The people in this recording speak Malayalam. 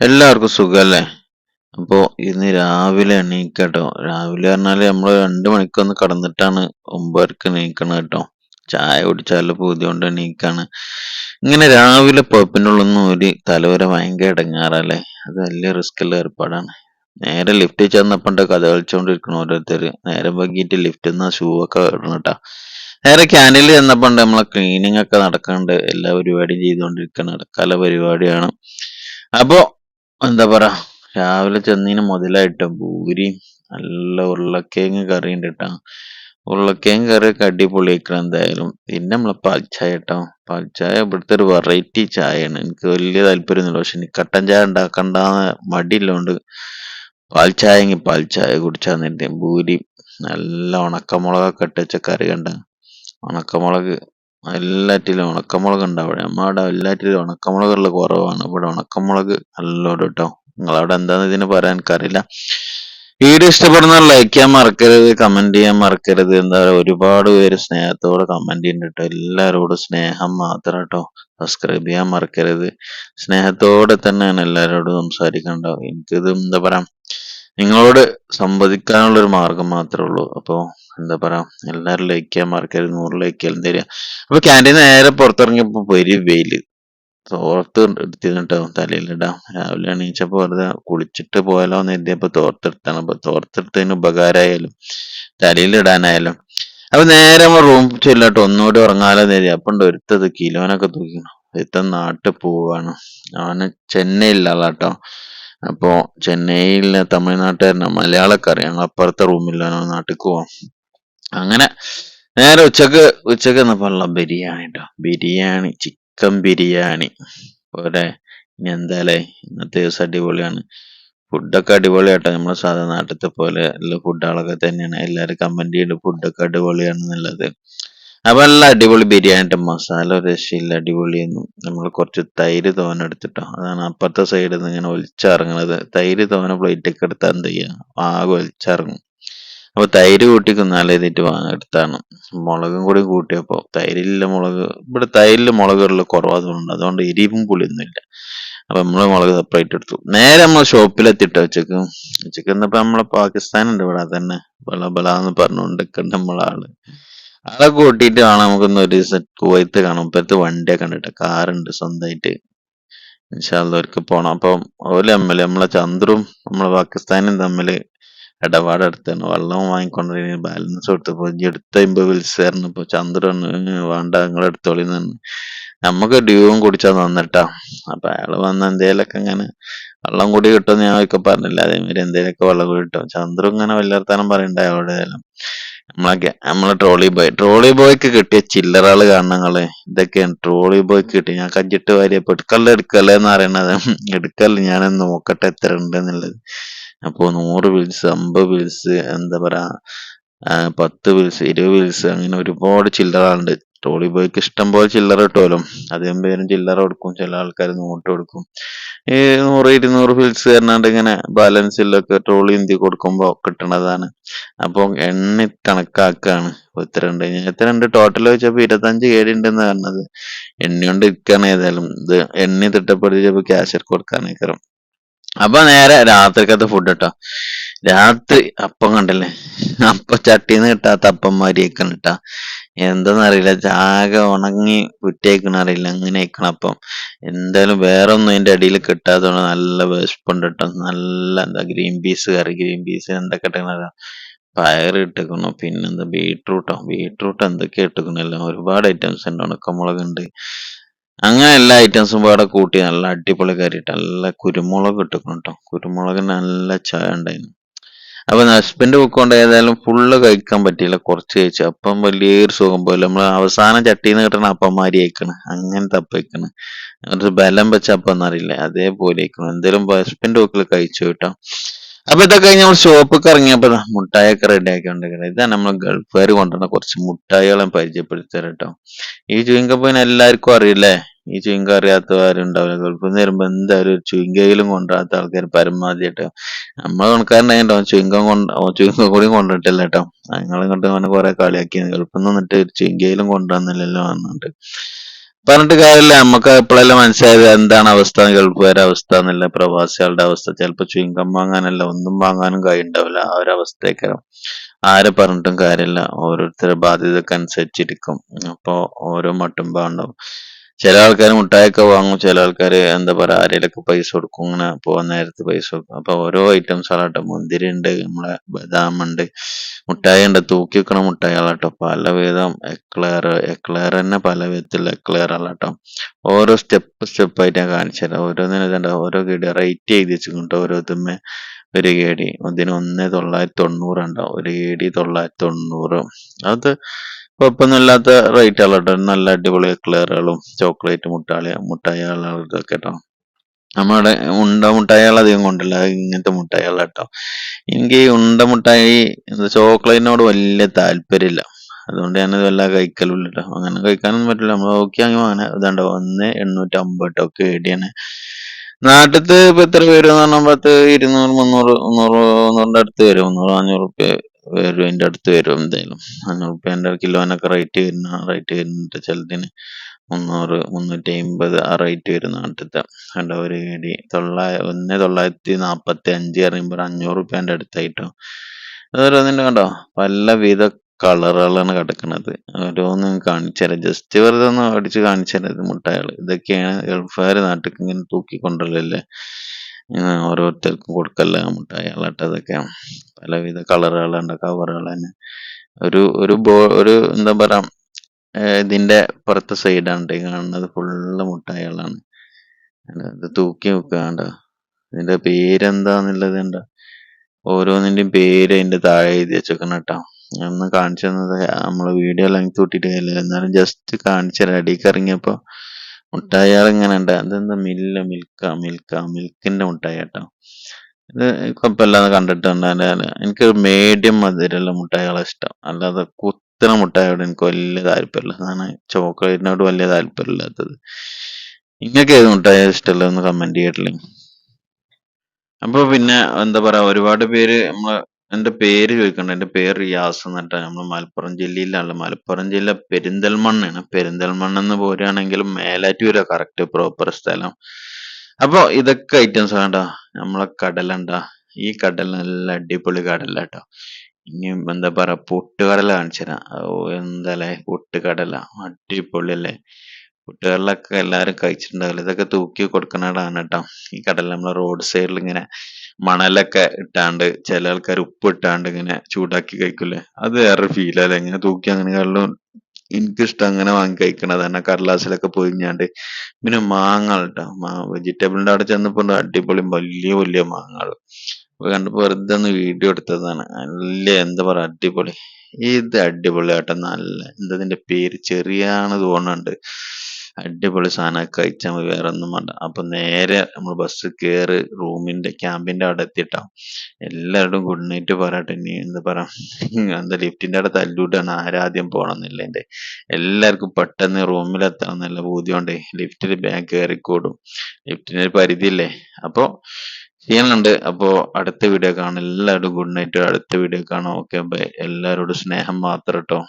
എല്ലാവർക്കും സുഖല്ലേ? അപ്പോ ഇന്ന് രാവിലെ എണീക്കട്ടോ. രാവിലെ പറഞ്ഞാൽ നമ്മൾ രണ്ട് മണിക്കൊന്ന് കടന്നിട്ടാണ് ഒമ്പതരക്ക് എണീക്കണം കേട്ടോ. ചായ കുടിച്ചാൽ പൂതി കൊണ്ട് എണീക്കാണ്. ഇങ്ങനെ രാവിലെ പുതപ്പിന്റെ ഉള്ളിൽ ഒരു തലവര ഭയങ്കര ഇടങ്ങാറല്ലേ? അത് വലിയ റിസ്ക് ഉള്ള ഏർപ്പാടാണ്. നേരെ ലിഫ്റ്റിൽ ചെന്നപ്പോണ്ട് കഥ കളിച്ചോണ്ടിരിക്കണ ഓരോരുത്തര്. നേരെ വൈകിട്ട് ലിഫ്റ്റിൽ നിന്ന് ഷൂ ഒക്കെ ഇടണം കേട്ടാ. നേരെ ക്യാനിൽ ചെന്നപ്പോണ്ട് നമ്മളെ ക്ലീനിങ് ഒക്കെ നടക്കുന്നുണ്ട് എല്ലാ പരിപാടിയും ചെയ്തുകൊണ്ടിരിക്കണം കല പരിപാടിയാണ് അപ്പോ എന്താ പറയാ രാവിലെ ചെന്നീന് മുതലായിട്ട? ഭൂരി നല്ല ഉരുളക്കിഴങ്ങ് കറി ഉണ്ട് കേട്ടോ ഉരുളക്കിഴങ്ങ് കറിയൊക്കെ അടിപൊളിയാക്കണം എന്തായാലും. പിന്നെ നമ്മളെ പാൽച്ചായ കേട്ടോ പാൽച്ചായ ഇവിടുത്തെ ഒരു വെറൈറ്റി ചായയാണ്. എനിക്ക് വലിയ താല്പര്യമൊന്നുമില്ല. പക്ഷെ എനിക്ക് കട്ടൻ ചായ ഉണ്ടാക്കണ്ട മടിയില്ലോണ്ട് പാൽച്ചായെങ്കിൽ പാൽച്ചായ കുടിച്ചാൽ നേരത്തെ ഭൂരി നല്ല ഉണക്കമുളകൊക്കെ ഇട്ട് വെച്ച കറി കണ്ട. ഉണക്കമുളക് എല്ലാറ്റിലും ഉണക്കമുളക് ഉണ്ടാവും നമ്മുടെ എല്ലാറ്റിലും ഉണക്കമുളകുള്ള കുറവാണ്. ഇവിടെ ഉണക്കമുളക് നല്ലോണം കേട്ടോ നിങ്ങളവിടെ എന്താന്ന് ഇതിന് പറയാൻ എനിക്കറിയില്ല. വീഡിയോ ഇഷ്ടപ്പെടുന്ന ലൈക്ക് ചെയ്യാൻ മറക്കരുത് കമന്റ് ചെയ്യാൻ മറക്കരുത്. എന്താ പറയുക ഒരുപാട് പേര് സ്നേഹത്തോടെ കമന്റ് ചെയ്യുന്നുണ്ട് കേട്ടോ. എല്ലാവരോടും സ്നേഹം മാത്രം കേട്ടോ. സബ്സ്ക്രൈബ് ചെയ്യാൻ മറക്കരുത്. സ്നേഹത്തോടെ തന്നെയാണ് എല്ലാവരോടും സംസാരിക്കണ്ടാവും എനിക്കിത് എന്താ പറയാ നിങ്ങളോട് സംവദിക്കാനുള്ള ഒരു മാർഗം മാത്രമേ ഉള്ളൂ. അപ്പോൾ എന്താ പറയാ എല്ലാവരും ലൈക്ക് ചെയ്യാൻ മറക്കരുത് നൂറ് ലൈക്ക് ചെയ്യാൻ തരിക അപ്പൊ ക്യാന്റീൻ നേരെ പുറത്തിറങ്ങിയപ്പോ ഒരു വെയിൽ. തോർത്ത് എടുത്തിട്ടോ തലയിലിടാം. രാവിലെ എണീച്ചപ്പോ വെറുതെ കുളിച്ചിട്ട് പോയാലോ എന്ന് കരുതിയപ്പോ തോർത്തെടുത്താണ്. അപ്പൊ തോർത്തെടുത്തതിന് ഉപകാരമായാലും തലയിലിടാനായാലും. അപ്പൊ നേരെ റൂം ചെല്ലട്ടോ ഒന്നുകൂടി ഉറങ്ങാലോ എന്ന് കരുതി. അപ്പൊ ഉണ്ട് ഒരുത്തത് കിലോനൊക്കെ തൂക്കിക്കണം. ഒരുത്തൻ നാട്ടിൽ പോവാണ്. അവന് ചെന്നൈയിലുള്ള ആളാട്ടോ അപ്പോ ചെന്നൈയിലെ തമിഴ്നാട്ടുകാരനാണ് മലയാളക്കാരൻ ഞങ്ങൾ അപ്പുറത്തെ റൂമിലാണ് നാട്ടിൽ പോവാം അങ്ങനെ നേരെ ഉച്ചയ്ക്ക് ഉച്ചയ്ക്ക് എന്നപ്പോഴുള്ള ബിരിയാണി കേട്ടോ ബിരിയാണി ചിക്കൻ ബിരിയാണി. പോരെ ഇനി എന്തായാലേ ഇന്നത്തെ ദിവസം അടിപൊളിയാണ്. ഫുഡൊക്കെ അടിപൊളിയാട്ടോ നമ്മളെ സാധാ നാട്ടിലത്തെ പോലെ ഉള്ള ഫുഡുകളൊക്കെ തന്നെയാണ്. എല്ലാവരും കമന്റ് ചെയ്യുന്നുണ്ട് ഫുഡൊക്കെ അടിപൊളിയാണ് എന്നുള്ളത് അപ്പൊ നല്ല അടിപൊളി ബിരിയാണിന്റെ മസാല ഒരു രക്ഷയില്ല നമ്മൾ കുറച്ച് തൈര് തോന എടുത്തിട്ടോ. അതാണ് അപ്പുറത്തെ സൈഡിൽ നിന്ന് ഇങ്ങനെ ഒലിച്ചിറങ്ങണത്. തൈര് തോന പ്ലേറ്റൊക്കെ എടുത്താൽ എന്ത് ചെയ്യുക ആകെ ഒലിച്ചിറങ്ങും. അപ്പൊ തൈര് കൂട്ടി തിന്നാലേ ഇതിട്ട് വാങ്ങെടുത്താണ് മുളകും കൂടി കൂട്ടിയപ്പോ തൈരില്ല മുളക്. ഇവിടെ തൈരിൽ മുളകുള്ള കുറവാതുകൊണ്ട് അതുകൊണ്ട് എരിവും പുളിയൊന്നുമില്ല. അപ്പൊ നമ്മൾ മുളക് സെപ്പറേറ്റ് എടുത്തു. നേരെ നമ്മൾ ഷോപ്പിലെത്തിട്ടോ ഉച്ചയ്ക്ക്. ഉച്ചയ്ക്ക് എന്നപ്പോ നമ്മളെ പാകിസ്ഥാൻ ഉണ്ട് ഇവിടെ തന്നെ ബല ബല എന്ന് പറഞ്ഞുകൊണ്ടിരിക്കണ്ട നമ്മളെ ആൾ ആളെ കൂട്ടിയിട്ട് കാണാം. നമുക്കൊന്ന് ഒരു ദിവസം കുവൈത്ത് കാണാം. ഇപ്പഴത്തെ വണ്ടിയൊക്കെ കണ്ടിട്ട് കാറുണ്ട് സ്വന്തമായിട്ട്. ഇൻഷാല്ലവർക്ക് പോണം. അപ്പം ഓൽ തമ്മിൽ നമ്മളെ ചന്ദ്രും നമ്മളെ പാകിസ്ഥാനും തമ്മിൽ ഇടപാട് എടുത്താണ് വെള്ളം വാങ്ങിക്കൊണ്ടിരുന്ന ബാലൻസ് കൊടുത്തപ്പോൾ ഇനി എടുത്ത അമ്പത് വിൽസ് ഇപ്പോൾ ചന്ദ്രൻ വേണ്ട നിങ്ങൾ എടുത്തോളിന്ന് നമുക്ക് ഡ്യൂവും കുടിച്ചാൽ നന്നിട്ടാ അപ്പൊ അയാൾ വന്ന എന്തേലൊക്കെ ഇങ്ങനെ വെള്ളം കൂടി കിട്ടുമെന്ന് ഞാൻ ഒക്കെ പറഞ്ഞില്ല. അതേമാതിരി എന്തേലൊക്കെ വെള്ളം കൂടി കിട്ടും. ചന്ദ്രു ഇങ്ങനെ വല്യർത്താനം പറയണ്ട അയാളോട് നമ്മളെ നമ്മളെ ട്രോളി ബോയ് ട്രോളി ബോയ്ക്ക് കിട്ടിയ ചില്ലറകൾ കാണണങ്ങൾ ഇതൊക്കെയാണ്. ട്രോളി ബോയ്ക്ക് കിട്ടി. ഞാൻ കഞ്ചിട്ട് വാരിയപ്പോ എടുക്കല്ലേ എടുക്കല്ലേ എന്ന് പറയണത് എടുക്കല്ല. ഞാൻ നോക്കട്ടെ എത്ര ഉണ്ട് എന്നുള്ളത്. അപ്പോ നൂറ് വിൽസ് അമ്പത് വിൽസ് എന്താ പറയാ പത്ത് വിൽസ് ഇരുപത് വിൽസ് അങ്ങനെ ഒരുപാട് ചില്ലറ ട്രോളി ബോയ്ക്ക് ഇഷ്ടം പോലെ ചില്ലറ കിട്ടുമല്ലോ അധികം പേരും ചില്ലറ കൊടുക്കും. ചില ആൾക്കാർ നോട്ട് കൊടുക്കും. ഈ നൂറ് ഇരുന്നൂറ് ഫിൽസ് തരണാണ്ട് ഇങ്ങനെ ബാലൻസിലൊക്കെ ട്രോളി ഇന്ത്യ കൊടുക്കുമ്പോൾ കിട്ടണതാണ്. അപ്പോൾ എണ്ണി കണക്കാക്കാണ്. ഇത്ര ഉണ്ട്. ഇത്ര ഉണ്ട്. ടോട്ടൽ വെച്ചപ്പോ ഇരുപത്തഞ്ച് കേടി ഉണ്ടെന്ന് പറഞ്ഞത്. എണ്ണി കൊണ്ട് ഇരിക്കാണ് ഏതായാലും. ഇത് എണ്ണി തിട്ടപ്പെടുത്തിയപ്പോ ക്യാഷ് കൊടുക്കാനേക്കരം അപ്പൊ നേരെ രാത്രിക്കത്തെ ഫുഡ് കേട്ടോ രാത്രി അപ്പം കണ്ടല്ലേ? അപ്പൊ ചട്ടിന്ന് കിട്ടാത്ത അപ്പന്മാരിയേക്കാണ് കേട്ടാ എന്താന്നറിയില്ല ആകെ ഉണങ്ങി അറിയില്ല അങ്ങനെ അപ്പം. എന്തായാലും വേറെ ഒന്നും അതിന്റെ അടിയിൽ കിട്ടാത്തതുകൊണ്ട് നല്ല വിശപ്പുണ്ട് കേട്ടോ നല്ല എന്താ green peas curry green peas എന്തൊക്കെ ഇട്ടേക്കണ പയർ ഇട്ടേക്കണു പിന്നെന്താ ബീട്രൂട്ടോ? ബീട്രൂട്ട് എന്തൊക്കെ ഇട്ടേക്കണല്ലോ ഒരുപാട് ഐറ്റംസ് ഉണ്ട് ഉണക്കമുളക് ഉണ്ട് അങ്ങനെ എല്ലാ ഐറ്റംസും പാടെ കൂട്ടി നല്ല അടിപൊളി കറിയിട്ട് നല്ല കുരുമുളക് ഇട്ടേക്കണം കേട്ടോ കുരുമുളക് നല്ല ചായ ഉണ്ടായിരുന്നു. അപ്പൊ ഹസ്ബൻഡ് പൊക്കോണ്ട് ഏതായാലും ഫുള്ള് കഴിക്കാൻ പറ്റിയില്ല. കുറച്ച് കഴിച്ചു. അപ്പം വലിയൊരു സുഖം പോലെ. നമ്മൾ അവസാനം ചട്ടിന്ന് കിട്ടണ അപ്പന്മാരി അയക്കണ് അങ്ങനത്തെ അപ്പം അയക്കണ് എന്നിട്ട് ബലം വെച്ച അപ്പം എന്നറിയില്ല അതേപോലെ അയക്കണം എന്തേലും ഹസ്ബൻഡ് ഒക്കെ കഴിച്ചു കേട്ടോ അപ്പൊ ഇതൊക്കെ കഴിഞ്ഞ് നമ്മൾ ഷോപ്പൊക്കെ ഇറങ്ങിയപ്പോ മുട്ടായൊക്കെ റെഡി ആക്കിക്കൊണ്ടിരിക്കുന്നത് ഇതാണ് നമ്മൾ ഗൾഫുകാർ കൊണ്ടുവന്ന കുറച്ച് മുട്ടായികളെ പരിചയപ്പെടുത്തരാം കേട്ടോ ഈ ചുയിങ്കപ്പന് എല്ലാവർക്കും അറിയില്ലേ? ഈ ചുയിങ്ക അറിയാത്തവരുണ്ടാവില്ല ഗൾഫിൽ നിന്ന് വരുമ്പോൾ എന്തായാലും ഒരു ചുയിങ്കയിലും കൊണ്ടുവരാത്ത ആൾക്കാർ പരമാവധി കേട്ടോ നമ്മളെ കണക്കാരനായിട്ടോ കൊണ്ട് ചുയിങ്കം കൂടി കൊണ്ടിട്ടില്ല കേട്ടോ. ഞങ്ങൾ ഇങ്ങോട്ട് അവനെ കുറെ കളിയാക്കി ഗൾഫിൽ നിന്ന് നിന്നിട്ട് ഒരു ചുയിങ്കയിലും കൊണ്ടുവന്നില്ലല്ലോ പറഞ്ഞിട്ട്. പറഞ്ഞിട്ട് കാര്യമില്ല. നമുക്ക് എപ്പോഴെല്ലാം മനസ്സിലായത്? എന്താണ് അവസ്ഥ? ഗൾഫുകാരുടെ അവസ്ഥ എന്നല്ല പ്രവാസികളുടെ അവസ്ഥ. ചിലപ്പോൾ ചുങ്കം വാങ്ങാനല്ല ഒന്നും വാങ്ങാനും കഴിയുണ്ടാവില്ല ആ ഒരു അവസ്ഥയൊക്കെ ആരെ പറഞ്ഞിട്ടും കാര്യമില്ല. ഓരോരുത്തരുടെ ബാധ്യതക്കനുസരിച്ചിരിക്കും. അപ്പോൾ ഓരോ മട്ടും ഉണ്ടാവും ചില ആൾക്കാർ മുട്ടായൊക്കെ വാങ്ങും ചില ആൾക്കാർ എന്താ പറയാ ആരേലൊക്കെ പൈസ കൊടുക്കും ഇങ്ങനെ പോകുന്ന നേരത്ത് പൈസ കൊടുക്കും. അപ്പൊ ഓരോ ഐറ്റംസ് ആളാട്ടോ മുന്തിരി ഉണ്ട് നമ്മളെ ബദാം ഉണ്ട് മുട്ടായി ഉണ്ട് തൂക്കി വെക്കണ മുട്ടായികളാട്ടോ പലവിധം എക്ലെയർ എക്ലെയർ തന്നെ പല വിധത്തിലുള്ള ആളാട്ടോ ഓരോ സ്റ്റെപ്പ് സ്റ്റെപ്പ് ആയിട്ട് ഞാൻ കാണിച്ചു തരാം. ഓരോന്നിനും ഓരോ ഗഡി റേറ്റ് എഴുതി വെച്ചിട്ടുണ്ട് ഓരോരുത്തമ്മ ഒരു ഗേഡി ഒന്നിന് ഒന്ന് തൊള്ളായിരത്തി തൊണ്ണൂറ് ഉണ്ടാവും ഒരു ഗേഡി തൊള്ളായിരത്തി തൊണ്ണൂറ്. അത് കുഴപ്പമൊന്നുമില്ലാത്ത റേറ്റുകൾ കേട്ടോ. നല്ല അടിപൊളി എക്ലെയറുകളും ചോക്ലേറ്റ് മുട്ടാളി മുട്ടായി ഇതൊക്കെ കേട്ടോ. നമ്മുടെ ഉണ്ട മുട്ടായികൾ അധികം കൊണ്ടില്ല. ഇങ്ങനത്തെ മുട്ടായികൾ കേട്ടോ. എനിക്ക് ഈ ഉണ്ട മുട്ടായി ചോക്ലേറ്റിനോട് വലിയ താല്പര്യമില്ല. അതുകൊണ്ട് ഞാനത് വല്ല കഴിക്കലുമില്ല കേട്ടോ. അങ്ങനെ കഴിക്കാനൊന്നും പറ്റില്ല. നമ്മൾ നോക്കിയാൽ അങ്ങനെ ഇതാണ്ടോ ഒന്ന് എണ്ണൂറ്റി അമ്പത് കേട്ടോ കേടിയാണ്. നാട്ടിലത്തെ ഇപ്പൊ എത്ര പേര് എന്ന് പറഞ്ഞാൽ പത്ത് ഇരുന്നൂറ് മുന്നൂറ് മുന്നൂറ് മുന്നൂറിന്റെ അടുത്ത് വരും. മുന്നൂറ് അഞ്ഞൂറ് റുപ്യ അതിന്റെ അടുത്ത് വരും എന്തായാലും അഞ്ഞൂറ് എന്റെ കിലോനൊക്കെ റേറ്റ് വരുന്ന റേറ്റ് വരുന്നുണ്ട്. ചിലതിന് മുന്നൂറ് മുന്നൂറ്റി അമ്പത് ആ റേറ്റ് വരും നാട്ടിലത്തെ കണ്ട ഒരു ഇടി തൊള്ളായി ഒന്ന് തൊള്ളായിരത്തി നാപ്പത്തി അഞ്ച് പറയുമ്പോൾ അഞ്ഞൂറ് റുപ്യന്റെ അടുത്തായിട്ടോ. ഓരോന്നിന്റെ കണ്ടോ? പലവിധ കളറുകളാണ് കിടക്കുന്നത്. ഓരോന്നും കാണിച്ചു തരാം ജസ്റ്റ് വെറുതെ ഒന്ന് അടിച്ച് കാണിച്ചു തരാം ഇത് മുട്ടായികൾ ഇതൊക്കെയാണ് ഗൾഫുകാർ നാട്ടിൽ ഇങ്ങനെ തൂക്കിക്കൊണ്ടുള്ളല്ലേ ഇങ്ങനെ ഓരോരുത്തർക്കും കൊടുക്കല്ല മുട്ടായികളാട്ടോ അതൊക്കെ പലവിധ കളറുകളുണ്ട് കവറുകൾ തന്നെ ഒരു ഒരു ബോ ഒരു എന്താ പറയാ ഇതിന്റെ പുറത്തെ സൈഡാണ് ഈ കാണുന്നത്. ഫുള്ള് മുട്ടായികളാണ്. ഇത് തൂക്കി വെക്കാണ്ട ഇതിന്റെ പേരെന്താന്നുള്ളത് ഉണ്ട് ഓരോന്നിന്റെയും പേര് അതിന്റെ താഴെ എഴുതി വെച്ചേക്കണം കേട്ടോ. ഒന്ന് കാണിച്ചു തന്നത് നമ്മൾ വീഡിയോ ലെങ്ത് കൂട്ടിയിട്ട് കാര്യമില്ല എന്നാലും ജസ്റ്റ് കാണിച്ചു തരാം അടിക്ക് മുട്ടായികൾ ഇങ്ങനെ ഉണ്ട് അതെന്താ മില്ല മിൽക്ക മിൽക്ക മിൽക്കിന്റെ മുട്ടായി കേട്ടോ. ഇത് കുഴപ്പമില്ലാന്ന് കണ്ടിട്ടുണ്ട്. എനിക്ക് മീഡിയം മധുരമുള്ള മുട്ടായികളെ ഇഷ്ടം. അല്ലാതെ കുത്തിന മുട്ടായോട് എനിക്ക് വലിയ താല്പര്യമില്ല. അതാണ് ചോക്ലേറ്റിനോട് വലിയ താല്പര്യമില്ലാത്തത്. നിങ്ങൾക്ക് ഏത് മുട്ടായി ഇഷ്ടമല്ല ഒന്ന് കമന്റ് ചെയ്തിട്ടില്ലേ അപ്പൊ പിന്നെ എന്താ പറയാ ഒരുപാട് പേര് നമ്മൾ എന്റെ പേര് ചോദിക്കണ്ട. എന്റെ പേര് റിയാസ് എന്നിട്ടാ നമ്മൾ മലപ്പുറം ജില്ലയിലാണ് മലപ്പുറം ജില്ല പെരിന്തൽമണ്ണയാണ് പെരിന്തൽമണ്ണെന്ന് പോരുകയാണെങ്കിലും മേലാറ്റൂരാ കറക്റ്റ് പ്രോപ്പർ സ്ഥലം. അപ്പൊ ഇതൊക്കെ ഐറ്റംസ് വേണ്ട നമ്മളെ കടലുണ്ട ഈ കടൽ നല്ല അടിപൊളി കടലാട്ടോ ഇനി എന്താ പറയാ പൊട്ടുകടല കാണിച്ചു ഓ എന്താല്ലേ പൊട്ടുകടല. അടിപൊളി അല്ലേ? കുട്ടികളിലൊക്കെ എല്ലാരും കഴിച്ചിട്ടുണ്ടാവില്ല? ഇതൊക്കെ തൂക്കി കൊടുക്കുന്നതാണ് കേട്ടോ ഈ കടൽ നമ്മളെ റോഡ് സൈഡിൽ ഇങ്ങനെ മണലൊക്കെ ഇട്ടാണ്ട് ചില ആൾക്കാർ ഉപ്പ് ഇട്ടാണ്ട് ഇങ്ങനെ ചൂടാക്കി കഴിക്കൂലേ അത് വേറെ ഫീൽ അല്ലേ? ഇങ്ങനെ തൂക്കി അങ്ങനെ കള്ളും എനിക്കിഷ്ടം അങ്ങനെ വാങ്ങി കഴിക്കണതാണ് കടലാസിലൊക്കെ പൊതിഞ്ഞാണ്ട് പിന്നെ മാങ്ങ കേട്ടോ. വെജിറ്റബിളിന്റെ അവിടെ ചെന്നപ്പോ അടിപൊളി വലിയ വലിയ മാങ്ങകൾ അപ്പൊ കണ്ടപ്പോ വെറുതെ ഒന്ന് വീഡിയോ എടുത്തതാണ്. നല്ല എന്താ പറയാ അടിപൊളി. ഇത് അടിപൊളി ആട്ടോ നല്ല എന്താ ഇതിന്റെ പേര്? ചെറിയാണ് തോന്നുന്നുണ്ട്. അടിപൊളി സാധനമൊക്കെ കഴിച്ചാൽ മതി വേറെ ഒന്നും വേണ്ട. അപ്പൊ നേരെ നമ്മൾ ബസ് കയറി റൂമിന്റെ ക്യാമ്പിന്റെ അവിടെ എത്തിയിട്ടാവും എല്ലാവരോടും ഗുഡ് നൈറ്റ് പറയട്ടെ. ഇനി എന്താ പറയാ എന്താ ലിഫ്റ്റിന്റെ അവിടെ തല്ലൂട്ടാണ്. ആരാദ്യം പോകണമെന്നില്ല എന്റെ എല്ലാവർക്കും പെട്ടെന്ന് റൂമിലെത്തണം എന്നുള്ള ബോധ്യമുണ്ടേ ലിഫ്റ്റിൽ ബാഗ് കയറിക്കൂടും ലിഫ്റ്റിന് ഒരു പരിധിയില്ലേ? അപ്പോ ചെയ്യണുണ്ട് അപ്പോ അടുത്ത വീഡിയോ കാണാം. എല്ലാവരും ഗുഡ് നൈറ്റ് അടുത്ത വീഡിയോ കാണാം. ഓക്കെ ബൈ എല്ലാവരോടും സ്നേഹം മാത്രം കേട്ടോ